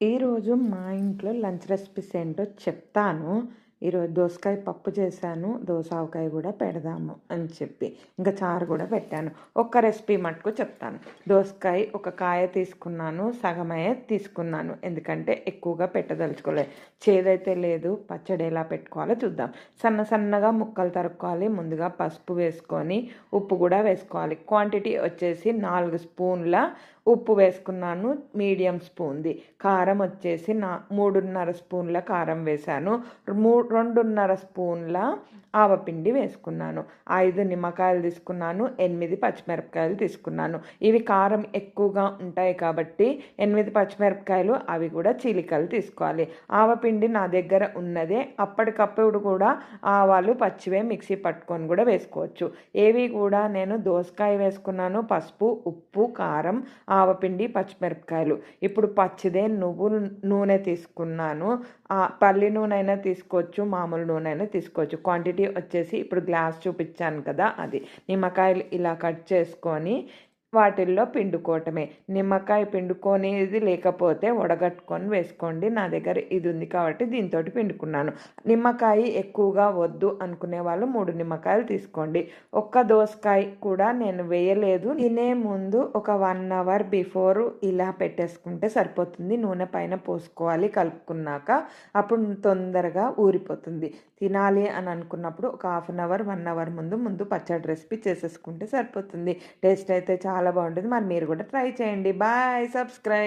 ఈరోజు మా ఇంట్లో లంచ్ రెసిపీస్ ఏంటో చెప్తాను. ఈరోజు దోసకాయ పప్పు చేశాను దోసావకాయ కూడా పెడదాము అని చెప్పి. ఇంకా చారు కూడా పెట్టాను. ఒక్క రెసిపీ మటుకు చెప్తాను. దోసకాయ ఒక కాయ తీసుకున్నాను సగమయ్యే తీసుకున్నాను. ఎందుకంటే ఎక్కువగా పెట్టదలుచుకోలేదు చేదైతే లేదు పచ్చడి ఎలా పెట్టుకోవాలో చూద్దాం. సన్న సన్నగా ముక్కలు తరుక్కోవాలి ముందుగా పసుపు వేసుకొని ఉప్పు కూడా వేసుకోవాలి. క్వాంటిటీ వచ్చేసి నాలుగు స్పూన్ల ఉప్పు వేసుకున్నాను మీడియం స్పూన్ది. కారం వచ్చేసి నా మూడున్నర స్పూన్ల కారం వేశాను. మూ రెండున్నర స్పూన్ల ఆవపిండి వేసుకున్నాను. ఐదు నిమ్మకాయలు తీసుకున్నాను. ఎనిమిది పచ్చిమిరపకాయలు తీసుకున్నాను. ఇవి కారం ఎక్కువగా ఉంటాయి కాబట్టి ఎనిమిది పచ్చిమిరపకాయలు అవి కూడా చీలికలు తీసుకోవాలి. ఆవపిండి నా దగ్గర ఉన్నదే. అప్పటికప్పుడు కూడా ఆవాలు పచ్చివే మిక్సీ పట్టుకొని కూడా వేసుకోవచ్చు. ఏవి కూడా నేను దోసకాయ వేసుకున్నాను. పసుపు ఉప్పు కారం ఆవపిండి పచ్చిమిరపకాయలు. ఇప్పుడు పచ్చిదే నువ్వు నూనె తీసుకున్నాను. పల్లి నూనె అయినా తీసుకోవచ్చు. మామూలు నూనె అయినా తీసుకోవచ్చు. క్వాంటిటీ వచ్చేసి ఇప్పుడు గ్లాస్ చూపించాను కదా అది. నిమ్మకాయలు ఇలా కట్ చేసుకొని వాటిల్లో పిండుకోవటమే. నిమ్మకాయ పిండుకొనేది లేకపోతే వడగట్టుకొని వేసుకోండి. నా దగ్గర ఇది ఉంది కాబట్టి దీంతో పిండుకున్నాను. నిమ్మకాయ ఎక్కువగా వద్దు అనుకునే వాళ్ళు మూడు నిమ్మకాయలు తీసుకోండి. ఒక్క దోసకాయ కూడా నేను వేయలేదు. తినే ముందు ఒక వన్ అవర్ బిఫోర్ ఇలా పెట్టేసుకుంటే సరిపోతుంది. నూనె పైన పోసుకోవాలి కలుపుకున్నాక అప్పుడు తొందరగా ఊరిపోతుంది. తినాలి అని అనుకున్నప్పుడు ఒక half an hour one hour ముందు ముందు పచ్చడి రెసిపీ చేసేసుకుంటే సరిపోతుంది. టేస్ట్ అయితే చాలా చాలా బాగుంటుంది. మరి మీరు కూడా ట్రై చేయండి. Bye subscribe.